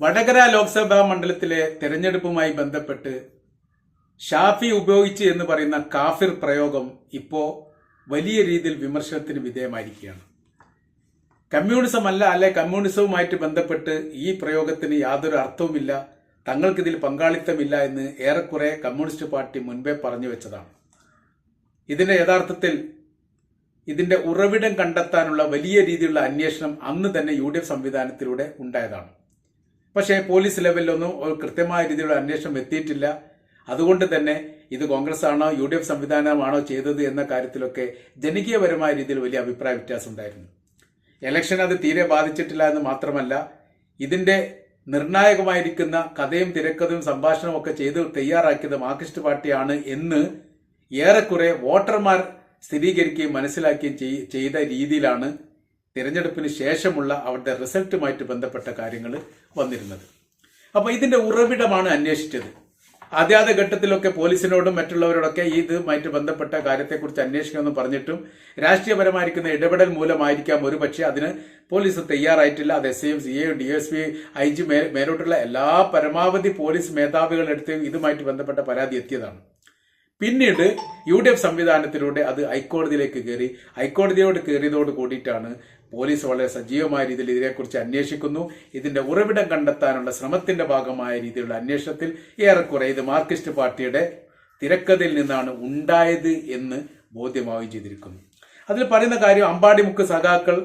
വടകര ലോക്സഭാ മണ്ഡലത്തിലെ തെരഞ്ഞെടുപ്പുമായി ബന്ധപ്പെട്ട് ഷാഫി ഉപയോഗിച്ച് എന്ന് പറയുന്ന കാഫിർ പ്രയോഗം ഇപ്പോൾ വലിയ രീതിയിൽ വിമർശനത്തിന് വിധേയമായിരിക്കുകയാണ്. കമ്മ്യൂണിസം അല്ല അല്ലെ കമ്മ്യൂണിസവുമായിട്ട് ബന്ധപ്പെട്ട് ഈ പ്രയോഗത്തിന് യാതൊരു അർത്ഥവുമില്ല തങ്ങൾക്കിതിൽ പങ്കാളിത്തമില്ല എന്ന് ഏറെക്കുറെ കമ്മ്യൂണിസ്റ്റ് പാർട്ടി മുൻപേ പറഞ്ഞു വെച്ചതാണ്. ഇതിന്റെ യഥാർത്ഥത്തിൽ ഇതിന്റെ ഉറവിടം കണ്ടെത്താനുള്ള വലിയ രീതിയിലുള്ള അന്വേഷണം അന്ന് തന്നെ യു സംവിധാനത്തിലൂടെ ഉണ്ടായതാണ്. പക്ഷേ പോലീസ് ലെവലിലൊന്നും ഒരു കൃത്യമായ രീതിയിലുള്ള അന്വേഷണം എത്തിയിട്ടില്ല. അതുകൊണ്ട് തന്നെ ഇത് കോൺഗ്രസ് ആണോ യു ഡി എഫ് സംവിധാനമാണോ ചെയ്തത് എന്ന കാര്യത്തിലൊക്കെ ജനകീയപരമായ രീതിയിൽ വലിയ അഭിപ്രായ വ്യത്യാസം ഉണ്ടായിരുന്നു ഇലക്ഷൻ അത് തീരെ ബാധിച്ചിട്ടില്ല എന്ന് മാത്രമല്ല ഇതിന്റെ നിർണായകമായിരിക്കുന്ന കഥയും തിരക്കഥയും സംഭാഷണവും ഒക്കെ ചെയ്ത് തയ്യാറാക്കിയത് മാർക്സിസ്റ്റ് പാർട്ടിയാണ് എന്ന് ഏറെക്കുറെ വോട്ടർമാർ സ്ഥിരീകരിക്കുകയും മനസ്സിലാക്കുകയും ചെയ്ത രീതിയിലാണ് തിരഞ്ഞെടുപ്പിന് ശേഷമുള്ള അവരുടെ റിസൾട്ടുമായിട്ട് ബന്ധപ്പെട്ട കാര്യങ്ങൾ വന്നിരുന്നത്. അപ്പൊ ഇതിന്റെ ഉറവിടമാണ് അന്വേഷിച്ചത്. ആദ്യാത ഘട്ടത്തിലൊക്കെ പോലീസിനോടും മറ്റുള്ളവരോടൊക്കെ ഇതുമായിട്ട് ബന്ധപ്പെട്ട കാര്യത്തെക്കുറിച്ച് അന്വേഷിക്കണമെന്ന് പറഞ്ഞിട്ടും രാഷ്ട്രീയപരമായിരിക്കുന്ന ഇടപെടൽ മൂലമായിരിക്കാം ഒരു പക്ഷേ അതിന് പോലീസ് തയ്യാറായിട്ടില്ല. അത് S I M C A D S P I G മേലോട്ടുള്ള എല്ലാ പരമാവധി പോലീസ് മേധാവികളുടെ അടുത്തും ഇതുമായിട്ട് ബന്ധപ്പെട്ട പരാതി എത്തിയതാണ്. പിന്നീട് യു ഡി എഫ് സംവിധാനത്തിലൂടെ അത് ഹൈക്കോടതിയിലേക്ക് കയറി ഹൈക്കോടതിയോട് കയറിയതോട് കൂടിയിട്ടാണ് പോലീസ് വളരെ സജീവമായ രീതിയിൽ ഇതിനെക്കുറിച്ച് അന്വേഷിക്കുന്നു. ഇതിന്റെ ഉറവിടം കണ്ടെത്താനുള്ള ശ്രമത്തിന്റെ ഭാഗമായ രീതിയിലുള്ള അന്വേഷണത്തിൽ ഏറെക്കുറെ ഇത് മാർക്സിസ്റ്റ് പാർട്ടിയുടെ തിരക്കഥയിൽ നിന്നാണ് ഉണ്ടായത് എന്ന് ബോധ്യമാവുകയും ചെയ്തിരിക്കുന്നു. അതിൽ പറയുന്ന കാര്യം അമ്പാടിമുക്ക് സഖാക്കൾ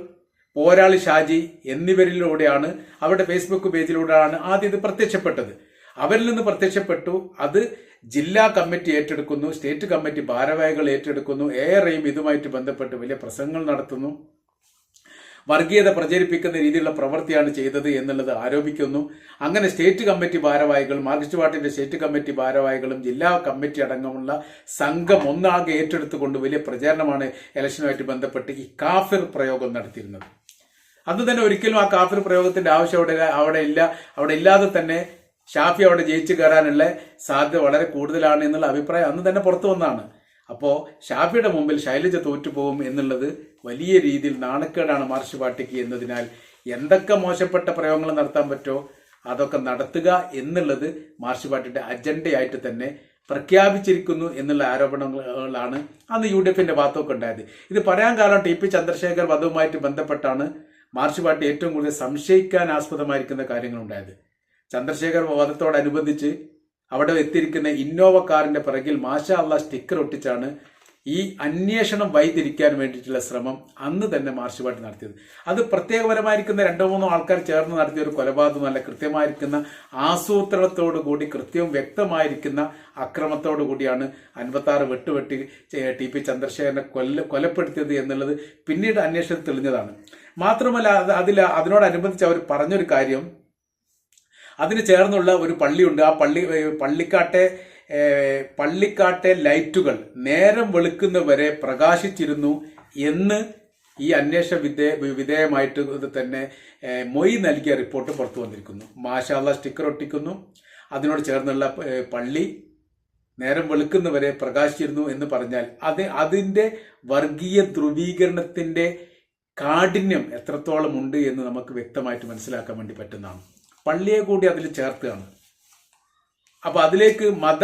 പോരാളി ഷാജി എന്നിവരിലൂടെയാണ്. അവരുടെ ഫേസ്ബുക്ക് പേജിലൂടെയാണ് ആദ്യം ഇത് പ്രത്യക്ഷപ്പെട്ടത്. അവരിൽ നിന്ന് പ്രത്യക്ഷപ്പെട്ടു. അത് ജില്ലാ കമ്മിറ്റി ഏറ്റെടുക്കുന്നു. സ്റ്റേറ്റ് കമ്മിറ്റി ഭാരവാഹികൾ ഏറ്റെടുക്കുന്നു. ഏറെയും ഇതുമായിട്ട് ബന്ധപ്പെട്ട് വലിയ പ്രസംഗങ്ങൾ നടത്തുന്നു. വർഗീയത പ്രചരിപ്പിക്കുന്ന രീതിയിലുള്ള പ്രവൃത്തിയാണ് ചെയ്തത് എന്നുള്ളത് ആരോപിക്കുന്നു. അങ്ങനെ സ്റ്റേറ്റ് കമ്മിറ്റി ഭാരവാഹികൾ മാർക്സിസ്റ്റ് പാർട്ടിന്റെ സ്റ്റേറ്റ് കമ്മിറ്റി ഭാരവാഹികളും ജില്ലാ കമ്മിറ്റി അടങ്ങമുള്ള സംഘം ഒന്നാകെ ഏറ്റെടുത്തുകൊണ്ട് വലിയ പ്രചാരണമാണ് ഇലക്ഷനുമായിട്ട് ബന്ധപ്പെട്ട് ഈ കാഫിർ പ്രയോഗം നടത്തിയിരുന്നത്. അന്ന് തന്നെ ഒരിക്കലും ആ കാഫിർ പ്രയോഗത്തിന്റെ ആവശ്യം അവിടെ അവിടെ ഇല്ല. അവിടെ ഇല്ലാതെ തന്നെ ഷാഫി അവിടെ ജയിച്ചു കയറാനുള്ള സാധ്യത വളരെ കൂടുതലാണ് എന്നുള്ള അഭിപ്രായം അന്ന് തന്നെ പുറത്തു വന്നതാണ്. അപ്പോൾ ഷാഫിയുടെ മുമ്പിൽ ശൈലജ തോറ്റുപോകും എന്നുള്ളത് വലിയ രീതിയിൽ നാണക്കേടാണ് മാർക്സ് പാർട്ടിക്ക് എന്നതിനാൽ എന്തൊക്കെ മോശപ്പെട്ട പ്രയോഗങ്ങൾ നടത്താൻ പറ്റുമോ അതൊക്കെ നടത്തുക എന്നുള്ളത് മാർക്സ് പാർട്ടിയുടെ അജണ്ടയായിട്ട് തന്നെ പ്രഖ്യാപിച്ചിരിക്കുന്നു എന്നുള്ള ആരോപണങ്ങളാണ് അന്ന് യു ഡി എഫിന്റെ ഭാഗത്തൊക്കെ ഉണ്ടായത്. ഇത് പറയാൻ കാരണം ടി പി ചന്ദ്രശേഖർ വധവുമായിട്ട് ബന്ധപ്പെട്ടാണ് മാർക്സ് പാർട്ടി ഏറ്റവും കൂടുതൽ സംശയിക്കാൻ ആസ്പദമായിരിക്കുന്ന കാര്യങ്ങളുണ്ടായത്. ചന്ദ്രശേഖർ വാദത്തോടനുബന്ധിച്ച് അവിടെ എത്തിയിരിക്കുന്ന ഇന്നോവ കാറിന്റെ പിറകിൽ മാഷ അള്ള സ്റ്റിക്കർ ഒട്ടിച്ചാണ് ഈ അന്വേഷണം വൈതിരിക്കാൻ വേണ്ടിയിട്ടുള്ള ശ്രമം അന്ന് തന്നെ മാർച്ച് നടത്തിയത്. അത് പ്രത്യേകപരമായിരിക്കുന്ന രണ്ടോ മൂന്നോ ആൾക്കാർ ചേർന്ന് നടത്തിയ ഒരു കൊലപാതകമല്ല കൃത്യമായിരിക്കുന്ന ആസൂത്രണത്തോടു കൂടി കൃത്യവും വ്യക്തമായിരിക്കുന്ന അക്രമത്തോടു കൂടിയാണ് അൻപത്തി ആറ് വെട്ടുവെട്ടി ടി പി ചന്ദ്രശേഖരനെ കൊല്ല കൊലപ്പെടുത്തിയത് എന്നുള്ളത് പിന്നീട് അന്വേഷണം തെളിഞ്ഞതാണ്. മാത്രമല്ല അത് അതിൽ അതിനോടനുബന്ധിച്ച് അവർ പറഞ്ഞൊരു കാര്യം അതിന് ചേർന്നുള്ള ഒരു പള്ളിയുണ്ട്. ആ പള്ളി പള്ളിക്കാട്ടെ പള്ളിക്കാട്ടെ ലൈറ്റുകൾ നേരം വെളുക്കുന്നവരെ പ്രകാശിച്ചിരുന്നു എന്ന് ഈ അന്വേഷണ വിധേയ വിധേയമായിട്ട് തന്നെ മൊയ് നൽകിയ റിപ്പോർട്ട് പുറത്തു വന്നിരിക്കുന്നു. മാഷാള്ള സ്റ്റിക്കർ ഒട്ടിക്കുന്നു. അതിനോട് ചേർന്നുള്ള പള്ളി നേരം വെളുക്കുന്നവരെ പ്രകാശിച്ചിരുന്നു എന്ന് പറഞ്ഞാൽ അത് അതിന്റെ വർഗീയ ധ്രുവീകരണത്തിന്റെ കാഠിന്യം എത്രത്തോളം ഉണ്ട് എന്ന് നമുക്ക് വ്യക്തമായിട്ട് മനസ്സിലാക്കാൻ വേണ്ടി പറ്റുന്നതാണ്. പള്ളിയെ കൂടി അതിൽ ചേർക്കുകയാണ് അപ്പൊ അതിലേക്ക് മത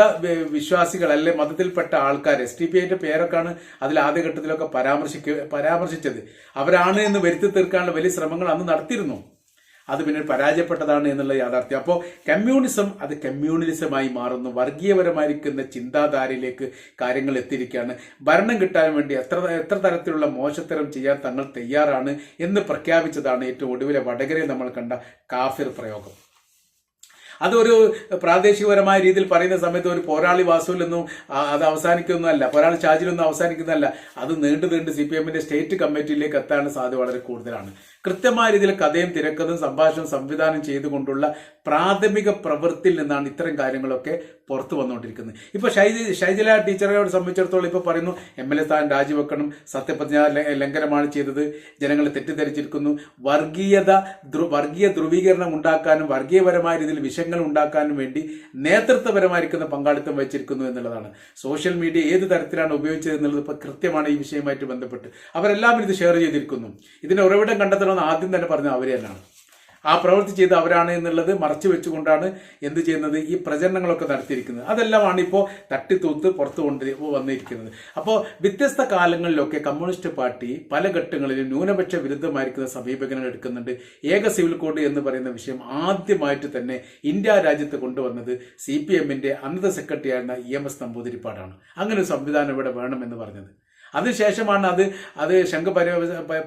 വിശ്വാസികൾ അല്ലെ മതത്തിൽപ്പെട്ട ആൾക്കാർ എസ് ടി പി ഐന്റെ പേരൊക്കെയാണ് അതിൽ ആദ്യഘട്ടത്തിലൊക്കെ പരാമർശിക്ക പരാമർശിച്ചത്. അവരാണ് എന്ന് വരുത്തി തീർക്കാനുള്ള വലിയ ശ്രമങ്ങൾ അന്ന് നടത്തിയിരുന്നു. അത് പിന്നെ പരാജയപ്പെട്ടതാണ് എന്നുള്ള യാഥാർത്ഥ്യം. അപ്പോൾ കമ്മ്യൂണിസം അത് കമ്മ്യൂണിസമായി മാറുന്നു. വർഗീയപരമായിരിക്കുന്ന ചിന്താധാരയിലേക്ക് കാര്യങ്ങൾ എത്തിയിരിക്കുകയാണ്. ഭരണം കിട്ടാൻ വേണ്ടി എത്ര എത്ര തരത്തിലുള്ള മോശത്തരം ചെയ്യാൻ തങ്ങൾ തയ്യാറാണ് എന്ന് പ്രഖ്യാപിച്ചതാണ് ഏറ്റവും ഒടുവിലെ വടകരയിൽ നമ്മൾ കണ്ട കാഫിർ പ്രയോഗം. അതൊരു പ്രാദേശികപരമായ രീതിയിൽ പറയുന്ന സമയത്ത് ഒരു പോരാളി വാസുവിലൊന്നും അത് അവസാനിക്കുന്നതല്ല. പോരാളി ഷാജിലൊന്നും അവസാനിക്കുന്നതല്ല. അത് നീണ്ടു നീണ്ട് സി പി എമ്മിന്റെ സ്റ്റേറ്റ് കമ്മിറ്റിയിലേക്ക് എത്താനുള്ള സാധ്യത വളരെ കൂടുതലാണ്. കൃത്യമായ രീതിയിൽ കഥയും തിരക്കഥയും സംഭാഷണവും സംവിധാനം ചെയ്തുകൊണ്ടുള്ള പ്രാഥമിക പ്രവൃത്തിയിൽ നിന്നാണ് ഇത്തരം കാര്യങ്ങളൊക്കെ പുറത്തു വന്നുകൊണ്ടിരിക്കുന്നത്. ഇപ്പൊ ഷൈജ ഷൈജല ടീച്ചറോട് സംബന്ധിച്ചിടത്തോളം ഇപ്പൊ പറയുന്നു എം എൽ എ സ്ഥാനം രാജിവെക്കണം സത്യപ്രതിജ്ഞ ലംഘനമാണ് ചെയ്തത് ജനങ്ങളെ തെറ്റിദ്ധരിച്ചിരിക്കുന്നു വർഗീയത വർഗീയ ധ്രുവീകരണം ഉണ്ടാക്കാനും വർഗീയപരമായ രീതിയിൽ വിഷയങ്ങൾ ഉണ്ടാക്കാനും വേണ്ടി നേതൃത്വപരമായിരിക്കുന്ന പങ്കാളിത്തം വഹിച്ചിരിക്കുന്നു എന്നുള്ളതാണ്. സോഷ്യൽ മീഡിയ ഏത് തരത്തിലാണ് ഉപയോഗിച്ചത് എന്നുള്ളത് ഇപ്പൊ കൃത്യമാണ് ഈ വിഷയവുമായിട്ട് ബന്ധപ്പെട്ട്. അവരെല്ലാം ഇത് ഷെയർ ചെയ്തിരിക്കുന്നു. ഇതിന്റെ ഉറവിടം കണ്ടെത്തണമെന്ന് ആദ്യം തന്നെ പറഞ്ഞ അവർ തന്നെയാണ്. ആ പ്രവൃത്തി ചെയ്ത് അവരാണ് എന്നുള്ളത് മറച്ചു വെച്ചുകൊണ്ടാണ് എന്ത് ചെയ്യുന്നത് ഈ പ്രചരണങ്ങളൊക്കെ നടത്തിയിരിക്കുന്നത്. അതെല്ലാമാണ് ഇപ്പോൾ തട്ടിത്തൂത്ത് പുറത്തു കൊണ്ട് വന്നിരിക്കുന്നത്. അപ്പോൾ വ്യത്യസ്ത കാലങ്ങളിലൊക്കെ കമ്മ്യൂണിസ്റ്റ് പാർട്ടി പല ഘട്ടങ്ങളിലും ന്യൂനപക്ഷ വിരുദ്ധമായിരിക്കുന്ന സമീപനങ്ങൾ എടുക്കുന്നുണ്ട്. ഏക സിവിൽ കോഡ് എന്ന് പറയുന്ന വിഷയം ആദ്യമായിട്ട് തന്നെ ഇന്ത്യ രാജ്യത്ത് കൊണ്ടുവന്നത് സി പി എമ്മിന്റെ അന്നത്തെ സെക്രട്ടറി ആയിരുന്ന ഇ എം എസ് നമ്പൂതിരിപ്പാടാണ്. അങ്ങനെ ഒരു സംവിധാനം ഇവിടെ വേണമെന്ന് പറഞ്ഞത്. അതിനുശേഷമാണ് അത് അത് ശംഖ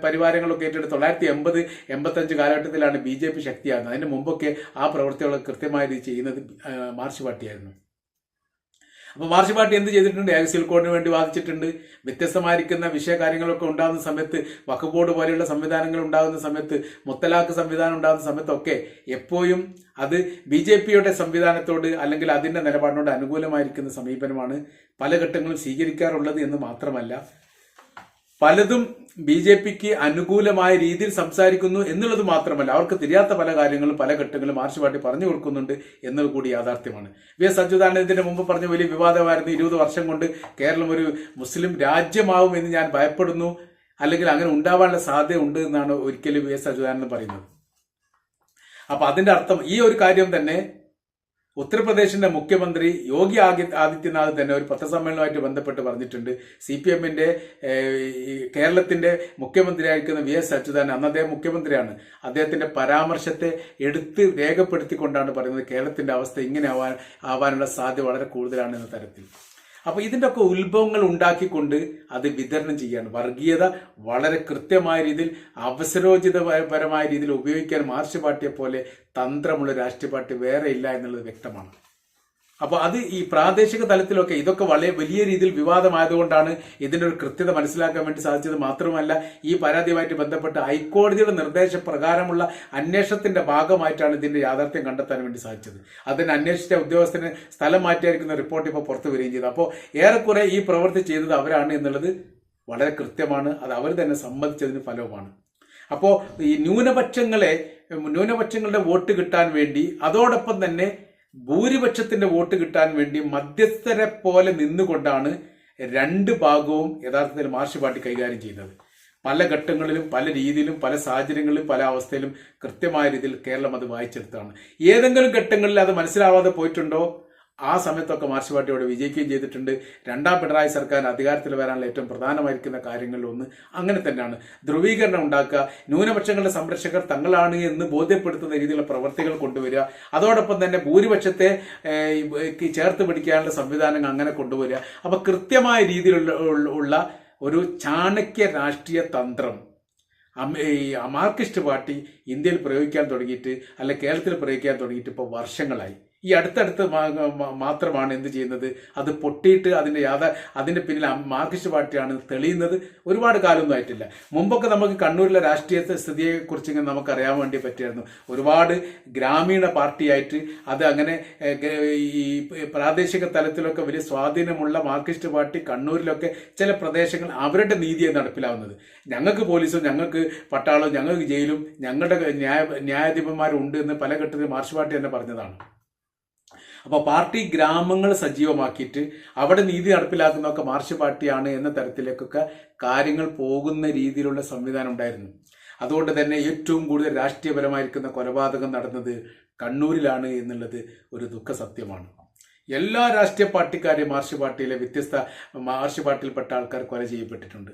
പരിവാരങ്ങളൊക്കെ ഏറ്റെടുത്ത് തൊള്ളായിരത്തി എൺപത് എൺപത്തഞ്ച് കാലഘട്ടത്തിലാണ് ബി ജെ പി ശക്തിയാകുന്നത്. അതിന് മുമ്പൊക്കെ ആ പ്രവൃത്തികളൊക്കെ കൃത്യമായി ചെയ്യുന്നത് മാർച്ച് പാർട്ടിയായിരുന്നു. അപ്പോൾ മാർച്ച് പാർട്ടി എന്ത് ചെയ്തിട്ടുണ്ട്? ഏകസിൽ കോഡിന് വേണ്ടി വാദിച്ചിട്ടുണ്ട്. വ്യത്യസ്തമായിരിക്കുന്ന വിഷയ കാര്യങ്ങളൊക്കെ ഉണ്ടാകുന്ന സമയത്ത് വഖഫ് ബോർഡ് പോലെയുള്ള സംവിധാനങ്ങൾ ഉണ്ടാകുന്ന സമയത്ത് മുത്തലാഖ് സംവിധാനം ഉണ്ടാകുന്ന സമയത്തൊക്കെ എപ്പോഴും അത് ബി ജെ പിയുടെ സംവിധാനത്തോട് അല്ലെങ്കിൽ അതിന്റെ നിലപാടിനോട് അനുകൂലമായിരിക്കുന്ന സമീപനമാണ് പല ഘട്ടങ്ങളും സ്വീകരിക്കാറുള്ളത് എന്ന് മാത്രമല്ല. പലതും ബി ജെ പിക്ക് അനുകൂലമായ രീതിയിൽ സംസാരിക്കുന്നു എന്നുള്ളത് മാത്രമല്ല അവർക്ക് തിരിയാത്ത പല കാര്യങ്ങളും പല ഘട്ടങ്ങളും മാർച്ച് പാർട്ടി പറഞ്ഞു കൊടുക്കുന്നുണ്ട് എന്നത് കൂടി യാഥാർത്ഥ്യമാണ്. വി എസ് അച്യുതാനന്ദന്റെ മുമ്പ് പറഞ്ഞ വലിയ വിവാദമായിരുന്നു ഇരുപത് വർഷം കൊണ്ട് കേരളം ഒരു മുസ്ലിം രാജ്യമാവും എന്ന് ഞാൻ ഭയപ്പെടുന്നു അല്ലെങ്കിൽ അങ്ങനെ ഉണ്ടാവാനുള്ള സാധ്യത ഉണ്ട് എന്നാണ് ഒരിക്കലും വി എസ് അച്യുതാനന്ദൻ പറയുന്നത്. അപ്പൊ അതിന്റെ അർത്ഥം ഈ ഒരു കാര്യം തന്നെ ഉത്തർപ്രദേശിന്റെ മുഖ്യമന്ത്രി യോഗി ആദി- ആദിത്യനാഥ് തന്നെ ഒരു പത്രസമ്മേളനവുമായിട്ട് ബന്ധപ്പെട്ട് പറഞ്ഞിട്ടുണ്ട്. സി പി എമ്മിന്റെ കേരളത്തിന്റെ മുഖ്യമന്ത്രിയായിരിക്കുന്ന വി എസ് അച്യുതാനന്ദൻ അന്ന് അദ്ദേഹം മുഖ്യമന്ത്രിയാണ്. അദ്ദേഹത്തിന്റെ പരാമർശത്തെ എടുത്ത് രേഖപ്പെടുത്തിക്കൊണ്ടാണ് പറയുന്നത് കേരളത്തിന്റെ അവസ്ഥ ഇങ്ങനെ ആവാൻ ആവാനുള്ള സാധ്യത വളരെ കൂടുതലാണ് എന്ന തരത്തിൽ. അപ്പൊ ഇതിന്റെ ഒക്കെ ഉത്ഭവങ്ങൾ ഉണ്ടാക്കിക്കൊണ്ട് അത് വിതരണം ചെയ്യാണ് വർഗീയത വളരെ കൃത്യമായ രീതിയിൽ അവസരോചിതപരമായ രീതിയിൽ ഉപയോഗിക്കാൻ മാർച്ച് പാർട്ടിയെ പോലെ തന്ത്രമുള്ള രാഷ്ട്രീയ പാർട്ടി വേറെ ഇല്ല എന്നുള്ളത് വ്യക്തമാണ്. അപ്പോൾ അത് ഈ പ്രാദേശിക തലത്തിലൊക്കെ ഇതൊക്കെ വളരെ വലിയ രീതിയിൽ വിവാദമായതുകൊണ്ടാണ് ഇതിന്റെ ഒരു കൃത്യത മനസ്സിലാക്കാൻ വേണ്ടി സാധിച്ചത് മാത്രമല്ല ഈ പരാതിയുമായിട്ട് ബന്ധപ്പെട്ട് ഹൈക്കോടതിയുടെ നിർദ്ദേശപ്രകാരമുള്ള അന്വേഷണത്തിന്റെ ഭാഗമായിട്ടാണ് ഇതിന്റെ യാഥാർത്ഥ്യം കണ്ടെത്താൻ വേണ്ടി സാധിച്ചത്. അതിന് അന്വേഷിച്ച ഉദ്യോഗസ്ഥന് സ്ഥലം മാറ്റിയായിരിക്കുന്ന റിപ്പോർട്ട് ഇപ്പോൾ പുറത്തു വരികയും ചെയ്തു. അപ്പോൾ ഏറെക്കുറെ ഈ പ്രവൃത്തി ചെയ്തത് അവരാണ് എന്നുള്ളത് വളരെ കൃത്യമാണ്. അത് അവർ തന്നെ സമ്മതിച്ചതിന് ഫലവുമാണ്. അപ്പോൾ ഈ ന്യൂനപക്ഷങ്ങളെ ന്യൂനപക്ഷങ്ങളുടെ വോട്ട് കിട്ടാൻ വേണ്ടി അതോടൊപ്പം തന്നെ ഭൂരിപക്ഷത്തിന്റെ വോട്ട് കിട്ടാൻ വേണ്ടി മധ്യസ്ഥരെ പോലെ നിന്നുകൊണ്ടാണ് രണ്ട് ഭാഗവും യഥാർത്ഥത്തിൽ മാർഷ് പാർട്ടി കൈകാര്യം ചെയ്യുന്നത്. പല ഘട്ടങ്ങളിലും പല രീതിയിലും പല സാഹചര്യങ്ങളിലും പല അവസ്ഥയിലും കൃത്യമായ രീതിയിൽ കേരളം അത് വായിച്ചെടുത്താണ് ഏതെങ്കിലും ഘട്ടങ്ങളിൽ അത് മനസ്സിലാവാതെ പോയിട്ടുണ്ടോ? ആ സമയത്തൊക്കെ മാർച്ച് പാർട്ടി അവിടെ വിജയിക്കുകയും ചെയ്തിട്ടുണ്ട്. രണ്ടാം പിണറായി സർക്കാർ അധികാരത്തിൽ വരാനുള്ള ഏറ്റവും പ്രധാനമായിരിക്കുന്ന കാര്യങ്ങളിൽ ഒന്ന് അങ്ങനെ തന്നെയാണ്. ധ്രുവീകരണം ഉണ്ടാക്കുക ന്യൂനപക്ഷങ്ങളുടെ സംരക്ഷകർ തങ്ങളാണ് എന്ന് ബോധ്യപ്പെടുത്തുന്ന രീതിയിലുള്ള പ്രവർത്തികൾ കൊണ്ടുവരിക അതോടൊപ്പം തന്നെ ഭൂരിപക്ഷത്തെ ചേർത്ത് പിടിക്കാനുള്ള സംവിധാനങ്ങൾ അങ്ങനെ കൊണ്ടുവരിക. അപ്പൊ കൃത്യമായ രീതിയിലുള്ള ഒരു ചാണക്യ രാഷ്ട്രീയ തന്ത്രം ഈ മാർക്സിസ്റ്റ് പാർട്ടി ഇന്ത്യയിൽ പ്രയോഗിക്കാൻ തുടങ്ങിയിട്ട് അല്ലെ കേരളത്തിൽ പ്രയോഗിക്കാൻ തുടങ്ങിയിട്ട് ഇപ്പോൾ വർഷങ്ങളായി. ഈ അടുത്തടുത്ത് മാത്രമാണ് എന്ത് ചെയ്യുന്നത്? അത് പൊട്ടിയിട്ട് അതിന്റെ യാഥാ അതിന്റെ പിന്നിൽ മാർക്സിസ്റ്റ് പാർട്ടിയാണ് തെളിയുന്നത്. ഒരുപാട് കാലമൊന്നും ആയിട്ടില്ല. മുമ്പൊക്കെ നമുക്ക് കണ്ണൂരിലെ രാഷ്ട്രീയ സ്ഥിതിയെക്കുറിച്ച് ഇങ്ങനെ നമുക്ക് അറിയാൻ വേണ്ടി പറ്റിയായിരുന്നു. ഒരുപാട് ഗ്രാമീണ പാർട്ടിയായിട്ട് അത് അങ്ങനെ ഈ പ്രാദേശിക തലത്തിലൊക്കെ വലിയ സ്വാധീനമുള്ള മാർക്സിസ്റ്റ് പാർട്ടി കണ്ണൂരിലൊക്കെ ചില പ്രദേശങ്ങൾ അവരുടെ നീതിയെ നടപ്പിലാവുന്നത്. ഞങ്ങൾക്ക് പോലീസും ഞങ്ങൾക്ക് പട്ടാളവും ഞങ്ങൾക്ക് ജയിലും ഞങ്ങളുടെ ന്യായ ന്യായാധിപന്മാരും ഉണ്ട് എന്ന് പല ഘട്ടത്തിൽ മാർക്സ് പാർട്ടി തന്നെ പറഞ്ഞതാണ്. അപ്പോൾ പാർട്ടി ഗ്രാമങ്ങൾ സജീവമാക്കിയിട്ട് അവിടെ നീതി നടപ്പിലാക്കുന്നതൊക്കെ മാർച്ച് പാർട്ടിയാണ് എന്ന തരത്തിലേക്കൊക്കെ കാര്യങ്ങൾ പോകുന്ന രീതിയിലുള്ള സംവിധാനം ഉണ്ടായിരുന്നു. അതുകൊണ്ട് തന്നെ ഏറ്റവും കൂടുതൽ രാഷ്ട്രീയപരമായിരിക്കുന്ന കൊലപാതകം നടന്നത് കണ്ണൂരിലാണ് എന്നുള്ളത് ഒരു ദുഃഖ സത്യമാണ്. എല്ലാ രാഷ്ട്രീയ പാർട്ടിക്കാരെയും മാർച്ച് പാർട്ടിയിലെ വ്യത്യസ്ത മാർച്ച് പാർട്ടിയിൽപ്പെട്ട ആൾക്കാർ കൊല ചെയ്യപ്പെട്ടിട്ടുണ്ട്.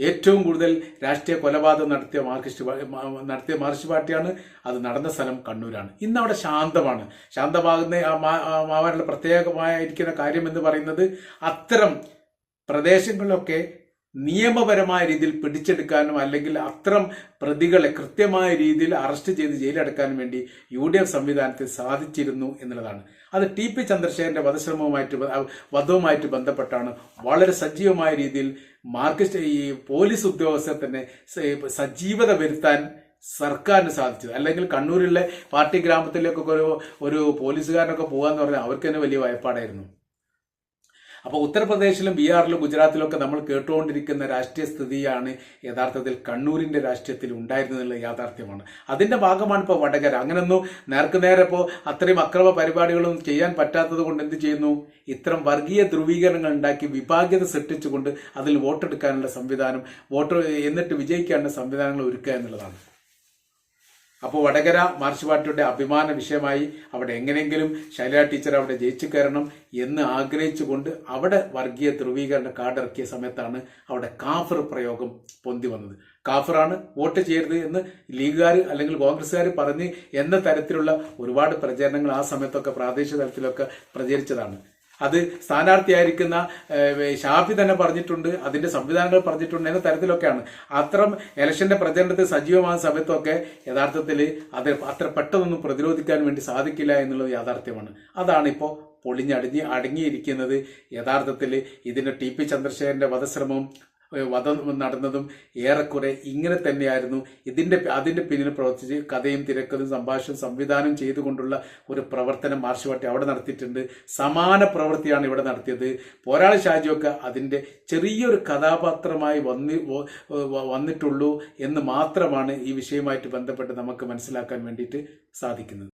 ഏറ്റവും കൂടുതൽ രാഷ്ട്രീയ കൊലപാതകം നടത്തിയ മാർക്സിസ്റ്റ് നടത്തിയ മാർക്സിസ്റ്റ് പാർട്ടിയാണ്. അത് നടന്ന സ്ഥലം കണ്ണൂരാണ്. ഇന്ന് അവിടെ ശാന്തമാണ്. ശാന്തമാകുന്ന ആ മാ- ആ മാവാനുള്ള പ്രത്യേകമായിരിക്കുന്ന കാര്യം എന്ന് പറയുന്നത് അത്തരം പ്രദേശങ്ങളിലൊക്കെ നിയമപരമായ രീതിയിൽ പിടിച്ചെടുക്കാനും അല്ലെങ്കിൽ അത്തരം പ്രതികളെ കൃത്യമായ രീതിയിൽ അറസ്റ്റ് ചെയ്ത് ജയിലടക്കാനും വേണ്ടി യു ഡി എഫ് സാധിച്ചിരുന്നു എന്നുള്ളതാണ്. അത് ടി പി ചന്ദ്രശേഖരന്റെ വധശ്രമവുമായിട്ട് വധവുമായിട്ട് ബന്ധപ്പെട്ടാണ് വളരെ സജീവമായ രീതിയിൽ മാർക്സിസ്റ്റ് ഈ പോലീസ് ഉദ്യോഗസ്ഥർ തന്നെ സജീവത വരുത്താൻ സർക്കാരിന് സാധിച്ചത്. അല്ലെങ്കിൽ കണ്ണൂരിലെ പാർട്ടി ഗ്രാമത്തിലേക്കൊക്കെ ഒരു ഒരു പോലീസുകാരനൊക്കെ പോകാന്ന് പറഞ്ഞാൽ അവർക്ക് തന്നെ വലിയ ഭയപ്പാടായിരുന്നു അപ്പോൾ ഉത്തർപ്രദേശിലും ബീഹാറിലും ഗുജറാത്തിലും ഒക്കെ നമ്മൾ കേട്ടുകൊണ്ടിരിക്കുന്ന രാഷ്ട്രീയ സ്ഥിതിയാണ് യഥാർത്ഥത്തിൽ കണ്ണൂരിന്റെ രാഷ്ട്രീയത്തിൽ ഉണ്ടായിരുന്നുള്ള യാഥാർത്ഥ്യമാണ്. അതിന്റെ ഭാഗമാണ് ഇപ്പോൾ വടകര. അങ്ങനൊന്നും നേർക്ക് നേരെ ഇപ്പോൾ അത്രയും അക്രമ പരിപാടികളൊന്നും ചെയ്യാൻ പറ്റാത്തത് കൊണ്ട് എന്ത് ചെയ്യുന്നു? ഇത്തരം വർഗീയ ധ്രുവീകരണങ്ങൾ ഉണ്ടാക്കി വിഭാഗ്യത സൃഷ്ടിച്ചുകൊണ്ട് അതിൽ വോട്ടെടുക്കാനുള്ള സംവിധാനം വോട്ട് എന്നിട്ട് വിജയിക്കാനുള്ള സംവിധാനങ്ങൾ ഒരുക്കുക എന്നുള്ളതാണ്. അപ്പോൾ വടകര മാർച്ച് പാർട്ടിയുടെ അഭിമാന വിഷയമായി അവിടെ എങ്ങനെയെങ്കിലും ശൈല ടീച്ചർ അവിടെ ജയിച്ചു കയറണം എന്ന് ആഗ്രഹിച്ചുകൊണ്ട് അവിടെ വർഗീയ ധ്രുവീകരണ കാർഡ് ഇറക്കിയ സമയത്താണ് അവിടെ കാഫർ പ്രയോഗം പൊന്തി വന്നത്. കാഫറാണ് വോട്ട് ചെയ്യരുത് എന്ന് ലീഗുകാർ അല്ലെങ്കിൽ കോൺഗ്രസ്സുകാർ പറഞ്ഞ് എന്ന തരത്തിലുള്ള ഒരുപാട് പ്രചരണങ്ങൾ ആ സമയത്തൊക്കെ പ്രാദേശിക തലത്തിലൊക്കെ പ്രചരിച്ചതാണ്. അത് സ്ഥാനാർത്ഥിയായിരിക്കുന്ന ഷാഫി തന്നെ പറഞ്ഞിട്ടുണ്ട് അതിന്റെ സംവിധാനങ്ങൾ പറഞ്ഞിട്ടുണ്ട് എന്ന തരത്തിലൊക്കെയാണ്. അത്തരം എലക്ഷന്റെ പ്രചരണത്തിൽ സജീവമാകുന്ന സമയത്തൊക്കെ യഥാർത്ഥത്തിൽ അത് അത്ര പെട്ടെന്നൊന്നും പ്രതിരോധിക്കാൻ വേണ്ടി സാധിക്കില്ല എന്നുള്ളത് യാഥാർത്ഥ്യമാണ്. അതാണ് ഇപ്പോൾ പൊളിഞ്ഞടിഞ്ഞ് അടങ്ങിയിരിക്കുന്നത്. യഥാർത്ഥത്തിൽ ഇതിന്റെ ടി പി ചന്ദ്രശേഖരന്റെ വധശ്രമവും ഏഹ്, വധം നടന്നതും ഏറെക്കുറെ ഇങ്ങനെ തന്നെയായിരുന്നു. ഇതിന്റെ അതിന്റെ പിന്നിൽ പ്രവർത്തിച്ച് കഥയും തിരക്കഥയും സംഭാഷണം സംവിധാനം ചെയ്തുകൊണ്ടുള്ള ഒരു പ്രവർത്തനം മാർഷുവാട്ടി അവിടെ നടത്തിയിട്ടുണ്ട്. സമാന പ്രവൃത്തിയാണ് ഇവിടെ നടത്തിയത്. പോരാളി ഷാജിയൊക്കെ അതിന്റെ ചെറിയൊരു കഥാപാത്രമായി വന്നി വന്നിട്ടുള്ളൂ എന്ന് മാത്രമാണ് ഈ വിഷയവുമായിട്ട് ബന്ധപ്പെട്ട് നമുക്ക് മനസ്സിലാക്കാൻ വേണ്ടിയിട്ട് സാധിക്കുന്നത്.